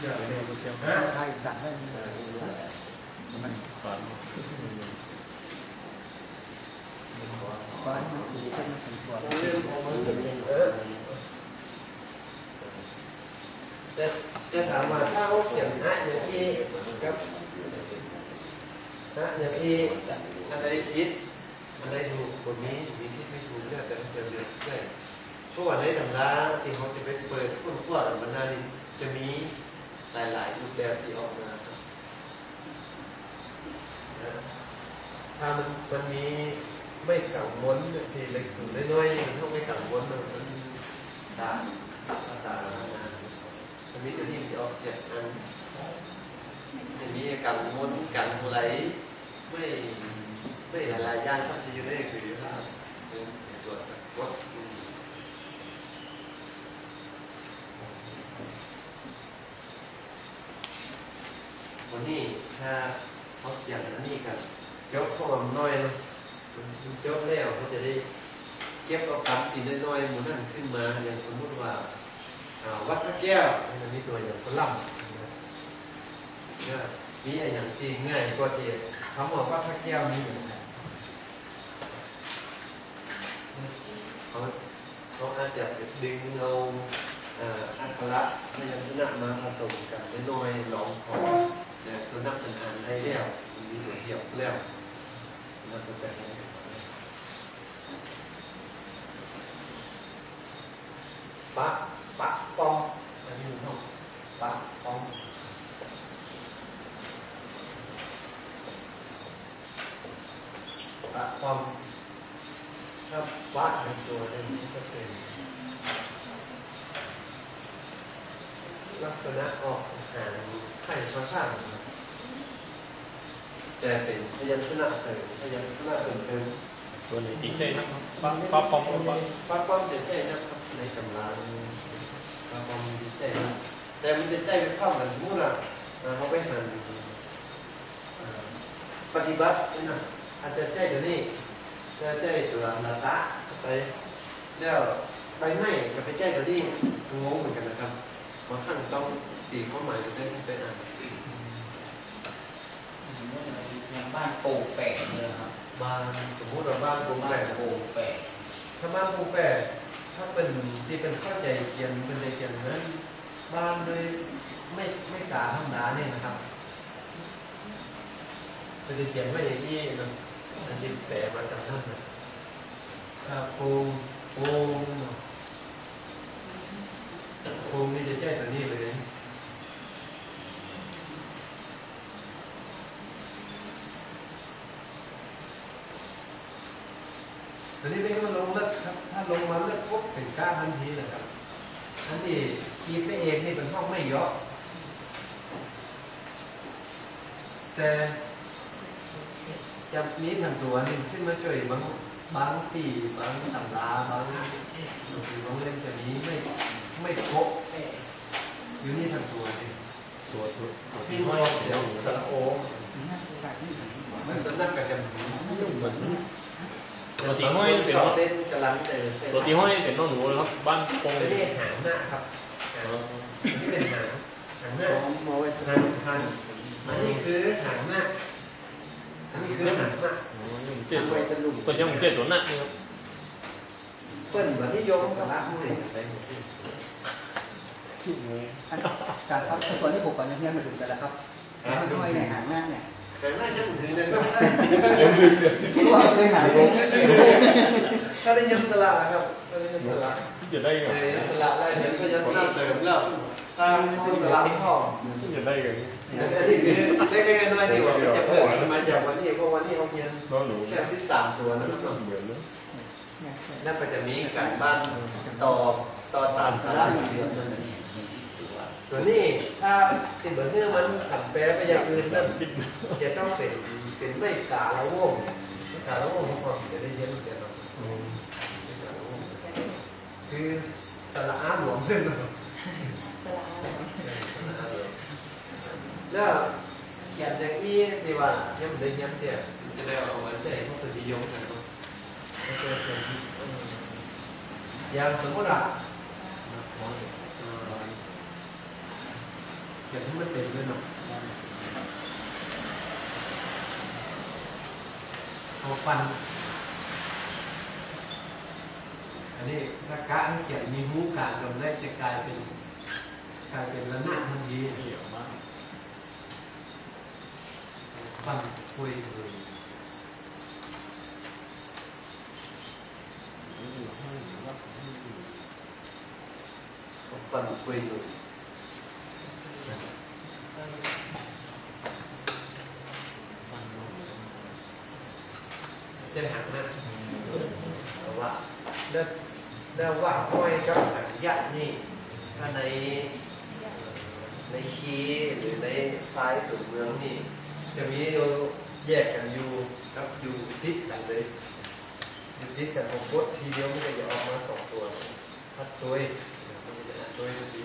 เดี๋ยวเดี๋ยวเดี๋ยวไทยสั่งให้มันก่อนฟ้มันคือเส้นมันถึงตัวจะจะถามว่าถ้าเขาเสียงฮะอย่างที่กับฮะอย่างที่อันใดผิดอันใดถูกคนนี้มีที่ไม่ถูกเนี่ยแต่มันจะเลือกได้เพราะว่าในตำราที่เขาจะไปเปิดค้นคว้ามันนานจะมี หลายๆรูปแบบที่ออกมาถ้ามันมันมีไม่กังวลที่เล็กสูงน้อยๆมันต้องไม่กังวลมันมันด่าภาษานะมันมีตัวนี้มันจะออกเสียงอันอย่างนี้กังวลกันอะไรไม่ไม่หลายๆอย่างครับที่อยู่ในหนังสือครับตัวสะกด วั นนี้ถ้าเขาเขียนอันนี้กันยกเข้ามาน้อยเนาะมันยกแล้วเขาจะได้เก็บเอาคำตีน้อยๆหมันนั่นขึ้นมาอย่างสมมุติว่าวัดพระแก้วอันนี้ตัวอย่างคนล่ำนะเนี่ยมีอะไรอย่างที่ง่ายกว่าที่คำว่าวัดพระแก้วมีอย่างไรเขาเขาอาจจะดึงเอาอ่าอักขระพยัญชนะมาผสมกันน้อยๆลองพอ แต่ส่วนนักสัญญาณให้แล้วมันมีตัวเดียวแล้วนักแสดงปะปะปอมอันนี้มันต้องปะปอมปะปอมถ้าปะเป็นตัวเองก็เป็นลักษณะออกหางไข่ข้าข้าง จะเป็นพยัญชนะเสริมพยัญชนะเติมเติมตัวนี้ติดได้นะครับปั๊บปั๊บปอมปั๊บปั๊บป้าป้อมจะแจ้นะครับในกำลังป้าป้อมจะแจ้นะแต่มันจะแจ้ไปเข้าเหมือนสมมติอะอ่าเขาไปหันอ่าปฏิบัตินี่นะอาจจะแจ้เดี๋ยวนี้จะแจ้ตัวนาตะไปแล้วไปไม่กับไปแจ้เดี๋ยวนี้งงเหมือนกันนะครับบางครั้งต้องตีความหมายจะได้ไปอ่านานโป่งแปะเลยครับบางสมมุติว่าบ้านกรุงบ้าแปนดโป่งแปดถ้าบ้านปูแปดถ้าเป็นที่เป็นเข้าใจเกียนเป็นใจเกียนนั้นบ้านเลยไม่ไม่กาธรรมดาเนี่ยนะครับเป็นใจเกียนไม่อย่างนี้นะอันนี้แปลมาจากท่านะถ้าปูปูปูนี่จะแจ้ตัวนี้เลย ตอนนี้ไม่มันลงเลิกครับ ถ้าลงมา เลิกปุ๊บเป็นก้าทันทีเลยครับอันที่คิดไปเองนี่เป็นห้องไม่เยอะแต่จะมีทางตัวหนึงขึ้นมาช่วยบางบางตีบางตำราบางหนังสือบางเล่มจะมีไม่ไม่ครบอยู่นี่ทางตัวนี่ตัวตัวตัวที่ที่ห้ห้ออยยเสีเสียยววสระโอใส่ที่ไหนมันสนับกับจมูกเหมือน ตัวที่ห้อยเป็นชอบเต้นกำลังแต่เส้นตัวที่ห้อยเป็นน้องหนูเลยครับบ้านโป่งไม่ได้หางหน้าครับหางที่เป็นหางหางหน้าของมอไว้หางหางอันนี้คือหางหน้าอันนี้คือหางหน้าเจ็ดไว้ตะลุมตัวยังเจ็ดตัวหนักนี่ครับเปิ้นวันที่ยกสาระผู้หนึ่งไปหมดที่การครับตัวที่ผมก่อนเนี่ยมันถึงกันแล้วครับแล้วมันห้อยในหางหน้าเนี่ย หางหน้าจะถึงนะครับเพราะว่าเคยหางลงถ้าได้ยังสละครับถ้าได้ยังสละจะได้เอกันอยังสละได้เดี๋ยวก็ยังหน้าเสริมแล้วถ้าเขาสละพ่อจะได้กันอันนี้คือเล็กๆน้อยๆที่ว่าจะเพิ่มมาจากวันนี้เพราะวันนี้เขาเพียงแค่สิบสามตัวนะครับเหมือนนั่นก็จะมีการบ้านต่อต่อตามสาระอยู่เดือนนึงสี่สิบ ตัวนี้ถ้าติดเหมือนที่มันผันแปรไปอย่างอื่นนั่นจะต้องเป็นเป็นไม่กาละวงไม่กาละวงของความจะได้เย็นเดี๋ยวเราไม่กาละวงคือสระอาหลวมเส้นเลยสระอาหลวมแล้วเขียนอย่างนี้ที่ว่ายังไม่ได้เย็นเนี่ยจะได้เอาไว้ใช้พวกตัวนิยมกันเนาะอย่างสมมติว่า ถเขียนให้มันเต็มเลยเนาะเอาฟัน อันนี้ถ้ากะที่เขียนมีหูกลางกับแรกจะกลายเป็นกลายเป็นระนาดทันทีเหี่ยวมากฟันคุยเลยฟันคุยเลย จะหักนะแต่ว่าเลือกเลือกว่าห้อยกับหักยัดนี่ถ้าในในคีหรือในไฟล์ตัวเมืองนี่จะมีเราแยกกันอยู่กับอยู่ติดกันเลยอยู่ติดกันผมกดทีเดียวมันก็จะออกมาสองตัวพัดตัวมันจะอ่านตัวดี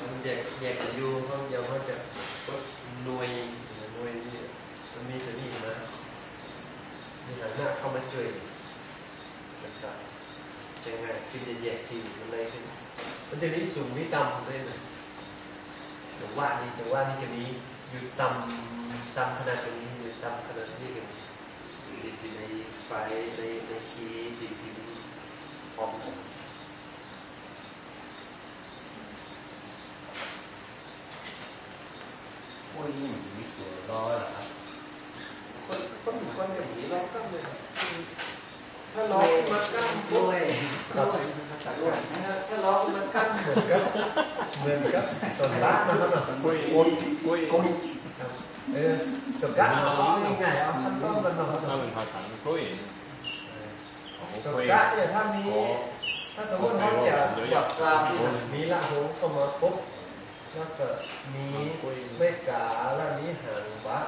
มันแยกแยกกันอยู่เขาเดียวเขาจะกดหน่วย หน่วยนี่มันมีแตัวนี้นะมีหาหน้าเข้ามาช่วยนะครับยังไงที่จะแยกทีมันเลยขึ้นมันจะมีสูงมีต่ำด้วยนะแต่ว่านี่แต่ว่านี่จะมีอยู่ต่ำต่ำขนาดนี้อยู่ต่ำขนาดนี้กันอยู่ในไฟในในคีย์ที่พิมพ์พร้อม กันโอ้ยนี่มีตัวร้อยหรอครับคนคนคนอย่างนี้เราก็เลยถ้าร้องมากั้มด้ด้วยยภาษาด้วยถ้าร้องมันกั้มเหมือนกับเหมือนกับต้นละนะครับเนาะกล้ยกล้ยกลมครับเออต้นกะเอาง่ายๆเอาขั้นต้นกันเนาะครับถ้าเป็นภาษาก็กล้ยของต้นเนี่ยถ้ามีถ้าสมมติเขาจะจับกลามที่มันมีละหงเข้ามาปุ๊บ แล้วก็มีไม่กาแล้วมีหางวะ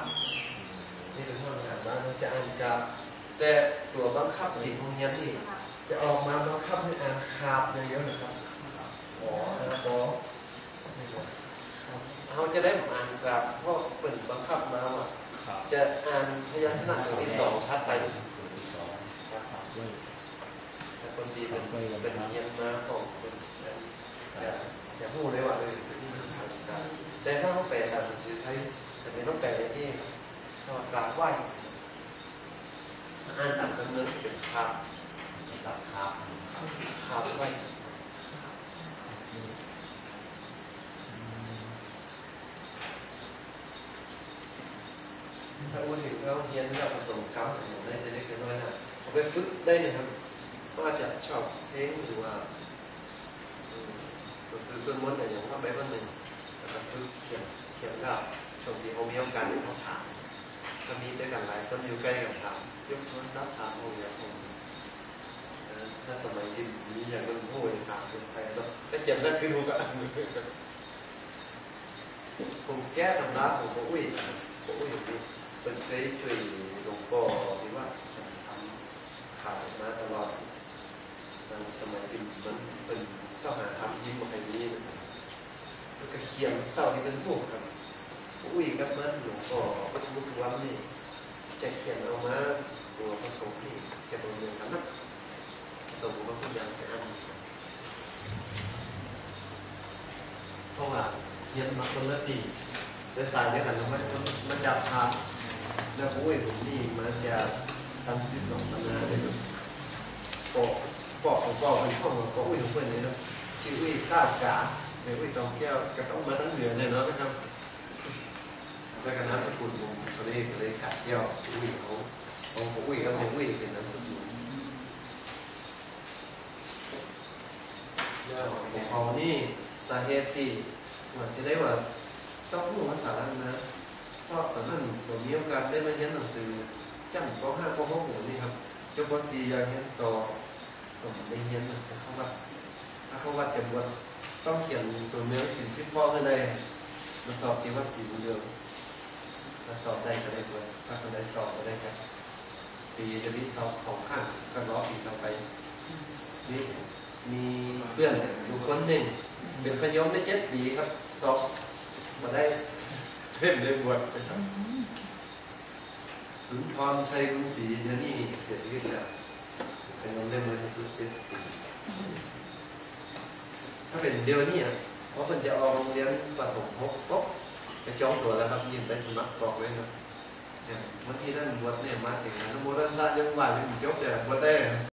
นี่เป็นห้องหางวะมันจะอ่านกับแต่ตัวบังคับติดโรงเรียนนี่จะออกมาบังคับให้อ่านคาบอย่างเดียวนะครับอ๋อนะบอนี่นะเขาจะได้อ่านกับเพราะเป็นบังคับมาว่าครับจะอ่านพยัญชนะตัวที่สองชัดไปตัวที่สองครับกล้วยแต่คนดีเป็นเป็นเรียนมาของคน จะจะพูดได้ว่าเลยนี่มันทางการแต่ถ้าเขาแปลตามหนังสือไทยจะไม่ต้องแปลอย่างที่ก็กราบไหว้อ่านตามจำเนินเป็นคาบตัดครับคาบไหว้ถ้าอ้วนถึงเราเรียนเราผสมซ้ำผมได้จะเล็กน้อยนะเอาไปฝึกได้เลยครับก็จะชอบเพลงหรือว่า ก็คือส่วนมนต์เนี่ยอย่างว่าไปวันหนึ่งแล้วก็ฝึกเขียนเขียนก็ช่วงที่เขามีโอกาสเขาถามก็มีด้วยกันหลายคนอยู่ใกล้กันถามยกโทรศัพท์ถามโอ้ยผมเอ่อถ้าสมัยที่มีอย่างนั้นโอ้ยถามคนไทยก็ก็เขียนได้คือรู้กันผมแก้ตำราผมก็อุ้ยผมอุ้ยนี่เป็นเคยช่วยหลวงพ่อที่ว่าทำข่าวมาตลอด ในสมัยเป็นมันเป็นสหาธรรมยิ้มมาให้นี้นะครับแล้วก็เขียนเต่าที่เป็นพวกครับอุ้ยกับมันหลวงพ่อพระทุสวรรณนี่จะเขียนเอามาตัวผสมนี่จะเป็นเรื่องกันนะสมมาทุกอย่างเป็นอันนี้เพราะว่าเขียนมาคนละตีแต่สายเดียวกันมันมันมันจับทางแล้วอุ้ยผมนี่มันจะทำสิบสองปัญหาเลยครับ กของปอกเป็นข้อมูลของอุ้ยของเพื่อนเลยนะชื่ออุ้ยข้าวกาเดี๋ยวอุ้ยตองแก้วก็ต้องมาตั้งเดือนเลยเนาะนะครับแล้วก็น้ำสกุลผมทะเลทะเลกัดแก้วอุ้ยเขาของอุ้ยก็ของอุ้ยเป็นน้ำสกุลแล้วของเขานี่สาเหตุที่ว่าจะได้ว่าต้องรู้ภาษานะเพราะตอนนั้นผมมีโอกาสได้มาเรียนหนังสือจำป .5 ป .6 นี่ครับจบป .4 อยากเรียนต่อ ผมได้เรียนนะแต่เขาว่าถ้าเขาว่าจะบวชต้องเขียนตัวเนื้อสินสิบฟองขึ้นเลยมาสอบที่วัดศรีบุญเรืองถ้าสอบได้ก็ได้บวชถ้าคนใดสอบก็ได้ครับปีจะมีสอบสองข้างก็รอปีต่อไปนี่มีเพื่อนอยู่คนหนึ่งเป็นขยมได้เจ็ดปีครับสอบมาได้เพิ่มเลยบวชนะครับสุนทรชัยรุงศรีเดี๋ยนี้เสียชีวิตแล้ว เป็นน้องเล่นเลยสุดเจ็ดปีาเป็นเดี๋ยวนี้อะเพราะมันจะออกโรงเรียนประถมหกปุ๊บไปจองตัวแล้วครับยินไปสมัครกรอกเลยนะเนี่ยบางทีนั่นบวชเนี่ยมาถึงนะโมตัสสะยังว่ายังจบแต่บวชได้